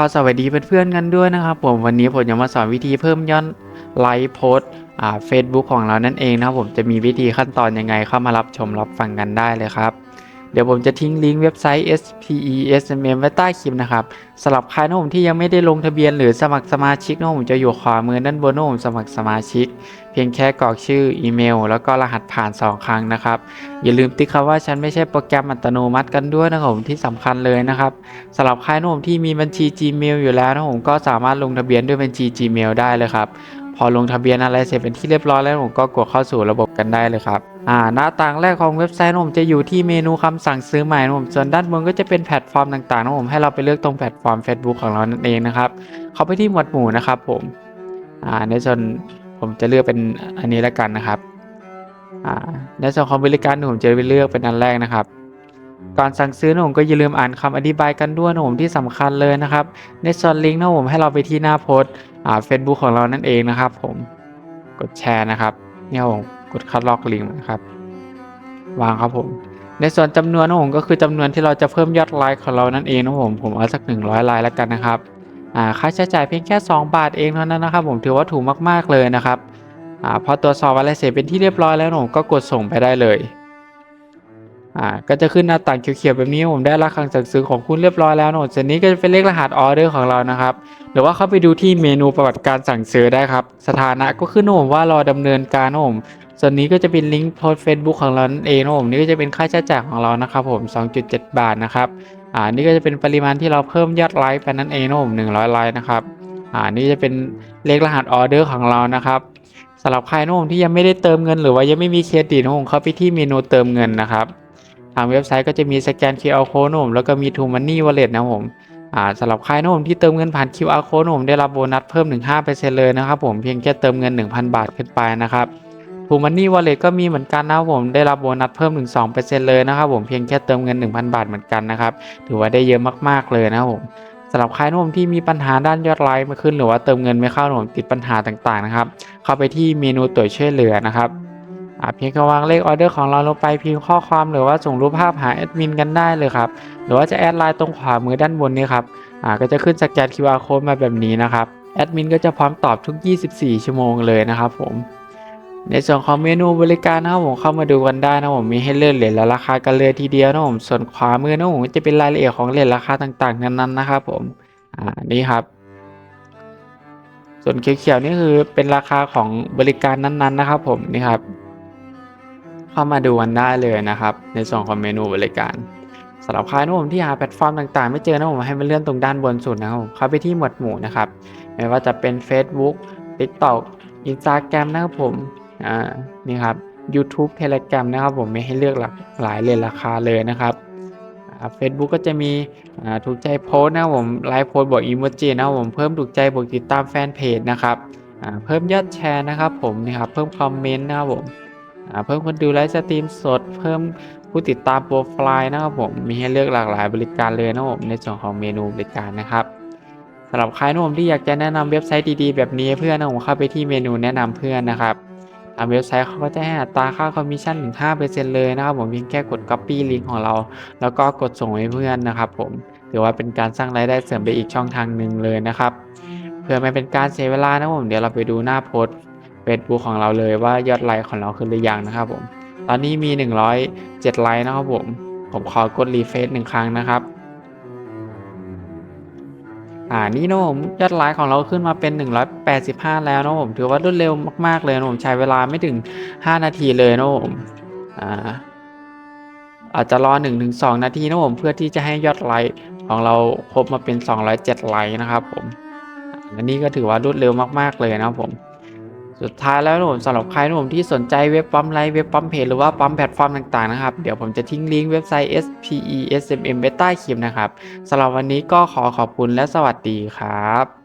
ก็สวัสดีเพื่อนๆกันด้วยนะครับผมวันนี้ผมจะมาสอนวิธีเพิ่มยอดไลค์โพสต์อ่า Facebook ของเรานั่นเองนะครับผมจะมีวิธีขั้นตอนยังไงเข้ามารับชมรับฟังกันได้เลยครับ เดี๋ยวผมจะทิ้งลิงก์เว็บไซต์ SPE SMM ไว้ใต้คลิปนะครับสำหรับใครนะผมที่ยังไม่ได้ลงทะเบียนหรือสมัครสมาชิกนะผมจะอยู่ขวามือด้านบนนะผมสมัครสมาชิก เพียงแค่กรอกชื่ออีเมล แล้วก็รหัสผ่าน 2 ครั้งนะครับอย่าลืมติ๊กคำว่าฉันไม่ใช่โปรแกรมอัตโนมัติกันด้วยนะครับผมที่สำคัญเลยนะครับสำหรับใครนะผมที่มีบัญชี Gmail อยู่แล้วนะผมก็สามารถลงทะเบียนด้วยบัญชี Gmail ได้เลยครับพอลงทะเบียนอะไรเสร็จเป็นที่เรียบร้อยแล้วผมก็กดเข้าสู่ระบบกันได้เลยครับอ่าหน้าต่างแรกของเว็บไซต์นะผมจะอยู่ที่เมนูคำสั่งซื้อใหม่นะผมส่วนด้านบนก็จะเป็นแพลตฟอร์มต่างๆนะผมให้เราไปเลือกตรงแพลตฟอร์ม Facebook ของเรานั่นเองนะครับ เข้าไปที่หมวดหมู่นะครับผมอ่าในส่วนผมจะเลือกเป็นอันนี้แล้วกันนะครับอ่าในส่วนของบริการผมจะไปเลือกเป็นอันแรกนะครับก่อนสั่งซื้อนะผมก็อย่าลืมอ่านคำอธิบายกันด้วยนะผมที่สำคัญเลยนะครับ ในส่วนลิงก์นะผมให้เราไปที่หน้าโพสต์อ่า Facebook ของเรานั่นเองนะครับ ผมกดแชร์นะครับเนี่ยผม กดคัดลอกลิงก์นะครับ วางครับผม ในส่วนจำนวนนะผมก็คือจำนวนที่เราจะเพิ่มยอดไลค์ของเรานั่นเองนะผมผมเอาสัก 100ไลค์แล้วกันนะครับค่าใช้จ่ายเพียงแค่ 2 บาทเองเท่านั้นนะครับ ผมถือว่าถูกมากๆเลยนะครับอพอตรวจสอบอะไรเสร็จเป็นที่เรียบร้อยแล้วนะผมก็กดส่งไปได้เลย อ่าก็จะขึ้นหน้าต่างเขียวๆแบบนี้ผมได้รับคำสั่งซื้อของคุณเรียบร้อยแล้วนะส่วนนี้ก็จะเป็นเลขรหัสออเดอร์ของเรานะครับหรือว่าเข้าไปดูที่เมนูประวัติการสั่งซื้อได้ครับ สถานะก็ขึ้นนะผมว่ารอดำเนินการนะผมส่วนนี้ก็จะเป็นลิงก์โพสเฟซบุ๊กของเราเองนะผมนี่ก็จะเป็นค่าใช้จ่ายของเรานะครับผม 2.7 บาทนะครับอ่านี่ก็จะเป็นปริมาณที่เราเพิ่มยอดไลค์ไปนั่นเองนะผม100ไลค์นะครับอ่านี่จะเป็นเลขรหัสออเดอร์ของเรานะครับสำหรับใครนะผมที่ยังไม่ได้เติมเงิน หรือว่ายังไม่มีเครดิตนะผมเข้าไปที่เมนูเติมเงินนะครับ เว็บไซต์ก็จะมีสแกน QR code นะผมแล้วก็มี True Money Wallet นะผมอ่าสำหรับใครนะผมที่เติมเงินผ่าน QR code นะผมได้รับโบนัสเพิ่มถึง5%เลยนะครับผมเพียงแค่เติมเงิน 1,000 บาทขึ้นไปนะครับ True Money Wallet ก็มีเหมือนกันนะครับผมได้รับโบนัสเพิ่มถึง2%เลยนะครับผมเพียงแค่เติมเงิน 1,000 บาทเหมือนกันนะครับถือว่าได้เยอะมากๆเลยนะครับผมสำหรับใครนะผมที่มีปัญหาด้านยอดไลค์ม่ขึ้นหรือว่าเติมเงินไม่เข้านะผมติดปัญหาต่างๆนะครับ เข้าไปที่เมนูตัวช่วยเหลือนะครับอ่า เพียงแค่วางเลขออเดอร์ของเราลงไปพิมพ์ข้อความหรือว่าส่งรูปภาพหาแอดมินกันได้เลยครับ หรือว่าจะแอดไลน์ตรงขวามือด้านบนนี้ครับอ่าก็จะขึ้นสแกน QR code มาแบบนี้นะครับแอดมินก็จะพร้อมตอบทุก 24 ชั่วโมงเลยนะครับผมในส่วนของเมนูบริการนะครับผมเข้ามาดูกันได้นะผมมีให้เลือกเหรียญและราคากันเลยทีเดียวนะผมส่วนขวามือนะผมจะเป็นรายละเอียดของเหรียญราคาต่างๆ นั้นๆนะครับผมอ่านี่ครับ ส่วนเขียวๆนี่คือเป็นราคาของบริการนั้นๆนะครับผมนี่ครับ เข้ามาดูกันได้เลยนะครับ ในส่วนของเมนูบริการสำหรับใครนะผมที่หาแพลตฟอร์มต่างๆ ไม่เจอนะผมให้มาเลื่อนตรงด้านบนสุดนะครับเข้าไปที่หมวดหมู่นะครับไม่ว่าจะเป็น Facebook TikTok Instagram นะครับผมอ่านี่ครับ YouTube Telegram นะครับผมมีให้เลือกหลากหลายเลนราคาเลยนะครับเฟซบุ๊กก็จะมีถูกใจโพสนะครับผมไลฟ์โพสบวกอีโมจินะครับผมเพิ่มถูกใจบวกติดตามแฟนเพจนะครับเพิ่มยอดแชร์นะครับผมนี่ครับเพิ่มคอมเมนต์นะครับผม เพิ่มคนดูไลฟ์สตรีมสด เพิ่มผู้ติดตามโปรไฟล์นะครับผม มีให้เลือกหลากหลายบริการเลยนะครับผมในส่วนของเมนูบริการนะครับสำหรับใครนะผมที่อยากจะแนะนำเว็บไซต์ดีๆแบบนี้เพื่อนนะผมเข้าไปที่เมนูแนะนำเพื่อนนะครับทางเว็บไซต์เขาก็จะให้อัตราค่าคอมมิชชั่นถึง5%เลยนะครับผมเพียงแค่กด Copy ลิงก์ของเรา แล้วก็กดส่งให้เพื่อนนะครับผมถือว่าเป็นการสร้างรายได้เสริมไปอีกช่องทางหนึ่งเลยนะครับ เพื่อไม่เป็นการเสียเวลานะผมเดี๋ยวเราไปดูหน้าโพสต์ Facebook ของเราเลยว่ายอดไลค์ของเราขึ้นหรือยังนะครับผม ตอนนี้มี 107 ไลค์นะครับผม ผมขอกดรีเฟซหนึ่งครั้งนะครับ อ่านี่นะผมยอดไลค์ของเราขึ้นมาเป็น 185 แล้วนะผมถือว่ารวดเร็วมากๆเลยนะผมใช้เวลาไม่ถึง 5 นาทีเลยนะผม อ่าอาจจะรอ 1-2 นาทีนะผมเพื่อที่จะให้ยอดไลค์ของเราครบมาเป็น 207 ไลค์นะครับผม อันนี้ก็ถือว่ารวดเร็วมาก ๆ เลยนะครับผม สุดท้ายแล้วนะผมสำหรับใครนะผมที่สนใจเว็บปั๊มไลน์เว็บปั๊มเพจหรือว่าปั๊มแพลตฟอร์มต่างๆนะครับ เดี๋ยวผมจะทิ้งลิงก์เว็บไซต์ SPE SMM ไว้ใต้คลิปนะครับสำหรับวันนี้ก็ขอขอบคุณและสวัสดีครับ